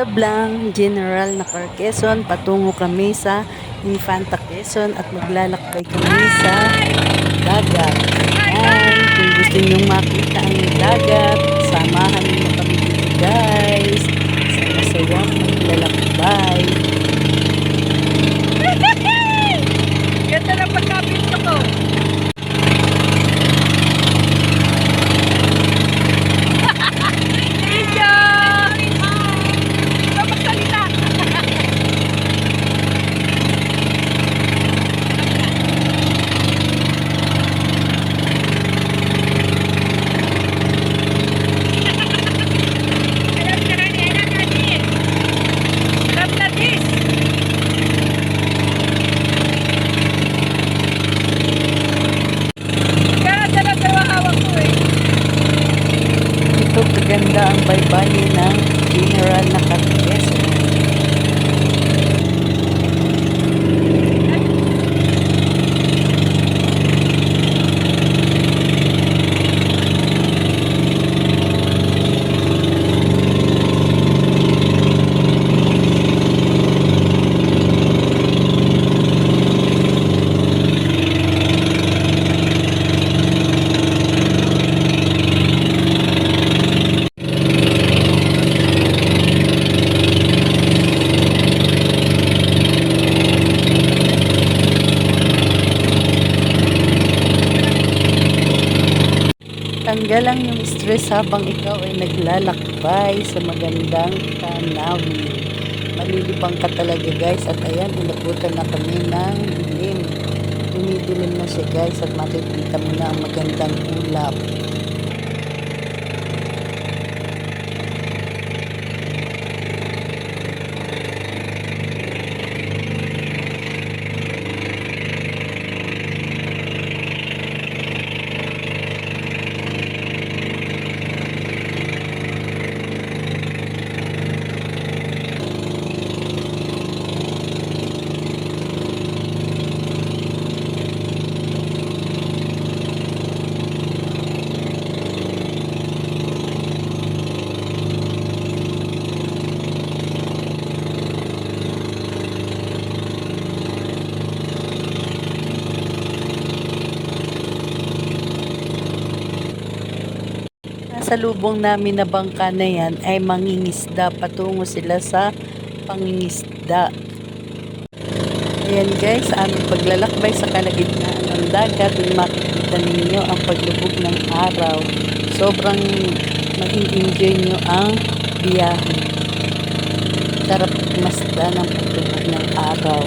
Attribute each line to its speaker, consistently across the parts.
Speaker 1: Sablang, General na Quezon, patungo kami sa Infanta Quezon at maglalakbay kami sa dagat. Ayan, kung gusto niyong makita ang dagat, samahan Ito kaganda ang baybayin ng General na Quezon. Tanggal lang yung stress habang ikaw ay naglalakbay sa magandang tanawin. Malilibang ka talaga guys at ayan, inabutan na kami ng dilim. Dumidilim na siya guys at makikita mo na ang magandang ulap. Nasa lubong namin na bangka na yan ay mangingisda. Patungo sila sa pangingisda. Ayan guys, aming paglalakbay sa kalagitnaan ng dagat, makikita ninyo ang paglubog ng araw. Sobrang mag-enjoy nyo ang biyahe. Sarap masda ng paglubog ng araw.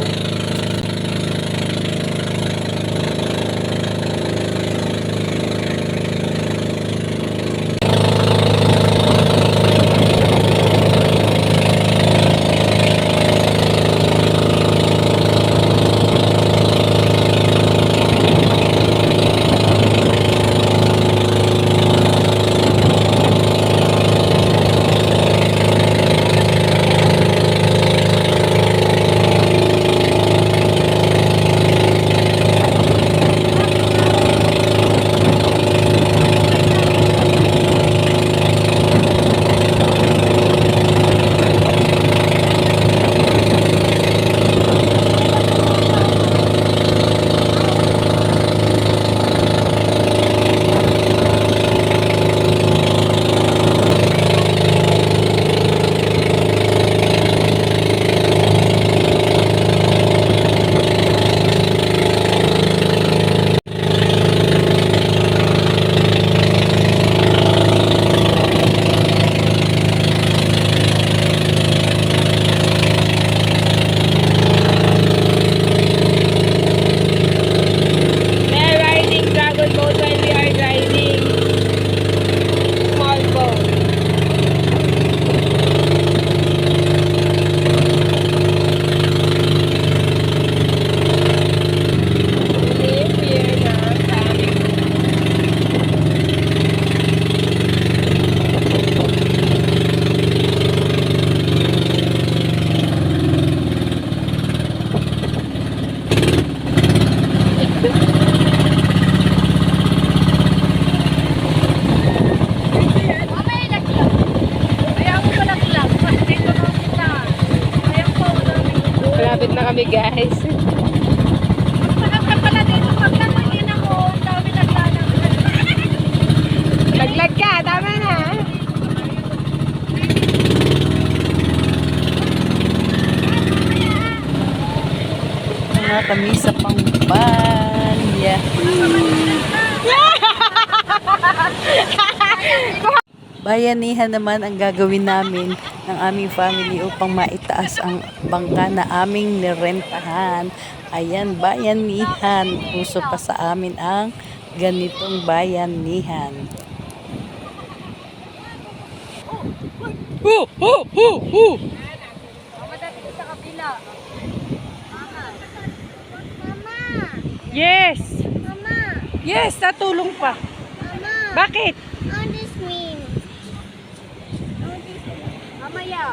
Speaker 2: Dami naglalang.
Speaker 3: Laglag ka, tama na.
Speaker 1: Nga kami sa Pampanga. Bayanihan naman ang gagawin namin ng aming family upang maitaas ang bangka na aming nirentahan. Ayan, bayanihan. Uso pa sa amin ang ganitong bayanihan.
Speaker 3: Hu, hu, hu, hu.
Speaker 2: Mama, dati ko sa kabila.
Speaker 3: Yes.
Speaker 4: Mama,
Speaker 3: Yes, tatulong pa.
Speaker 4: Mama,
Speaker 3: Bakit?
Speaker 4: Mama,
Speaker 2: yeah.